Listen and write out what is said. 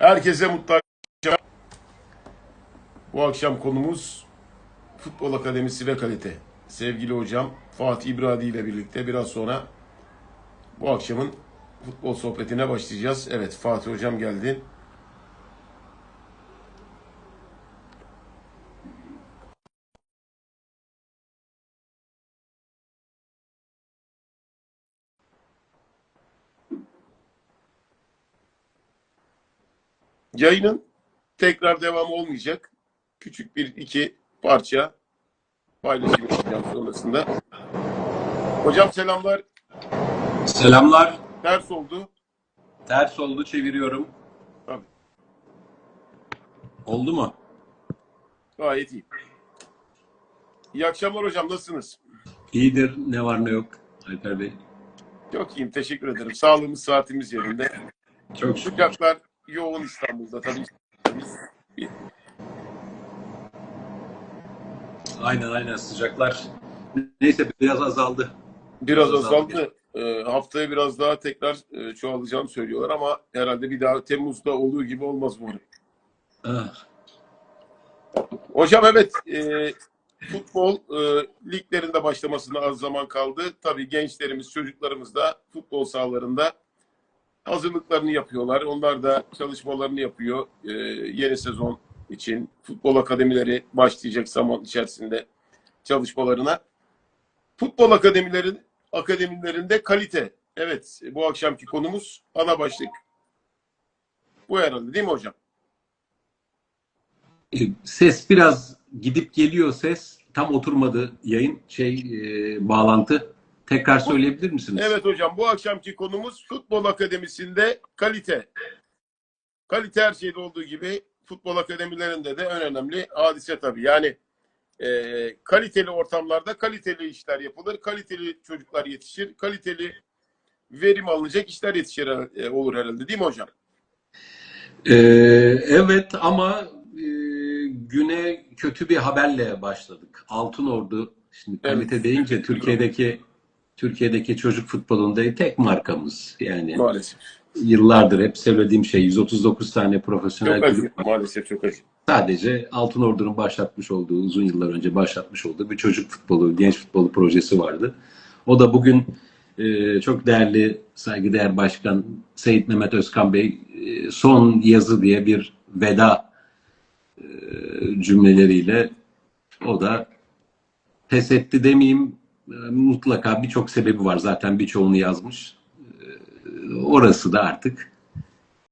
Herkese mutlu akşam. Bu akşam konumuz Futbol Akademisi ve kalite. Sevgili hocam Fatih İbradi ile birlikte biraz sonra bu akşamın futbol sohbetine başlayacağız. Evet Fatih hocam geldi. Yayının tekrar devam olmayacak. Küçük bir iki parça paylaşım yapacağım sonrasında. Hocam selamlar. Selamlar. Ters oldu. Ters oldu çeviriyorum. Tabii. Oldu mu? Gayet iyi. İyi akşamlar hocam. Nasılsınız? İyidir. Ne var ne yok. Alper Bey. Çok iyiyim. Teşekkür ederim. Sağlığımız, saatimiz yerinde. Çok şükür. Sıcaklar yoğun İstanbul'da tabii. Aynen aynen sıcaklar. Neyse biraz azaldı. Biraz Biraz azaldı. Ee, haftaya biraz daha tekrar e, çoğalacağını söylüyorlar ama herhalde bir daha Temmuz'da olduğu gibi olmaz bu. Ah, Hocam evet e, futbol e, liglerinde başlamasına az zaman kaldı. Tabii gençlerimiz, çocuklarımız da futbol sahalarında hazırlıklarını yapıyorlar. Onlar da çalışmalarını yapıyor e, yeni sezon için. Futbol akademileri başlayacak zaman içerisinde çalışmalarına. Futbol akademilerin akademilerinde kalite. Evet bu akşamki konumuz ana başlık. Bu herhalde değil mi hocam? e, Ses biraz gidip geliyor ses. Tam oturmadı yayın şey e, bağlantı. Tekrar söyleyebilir misiniz? Evet hocam bu akşamki konumuz futbol akademisinde kalite. Kalite her şeyde olduğu gibi futbol akademilerinde de en önemli hadise tabii. Yani e, kaliteli ortamlarda kaliteli işler yapılır. Kaliteli çocuklar yetişir. Kaliteli verim alınacak işler yetişir e, olur herhalde değil mi hocam? Ee, evet ama e, güne kötü bir haberle başladık. Altın Ordu şimdi kalite Evet. deyince Türkiye'deki Türkiye'deki çocuk futbolunda tek markamız. Yani Maalesef. yıllardır hep söylediğim şey 139 tane profesyonel Çok acı. kulüp var. Maalesef çok acı. Sadece Altın Ordu'nun başlatmış olduğu, uzun yıllar önce başlatmış olduğu bir çocuk futbolu, genç futbolu projesi vardı. O da bugün e, çok değerli saygıdeğer başkan Seyit Mehmet Özkan Bey e, son yazı diye bir veda e, cümleleriyle o da pes etti demeyeyim mutlaka birçok sebebi var zaten birçoğunu yazmış. E, orası da artık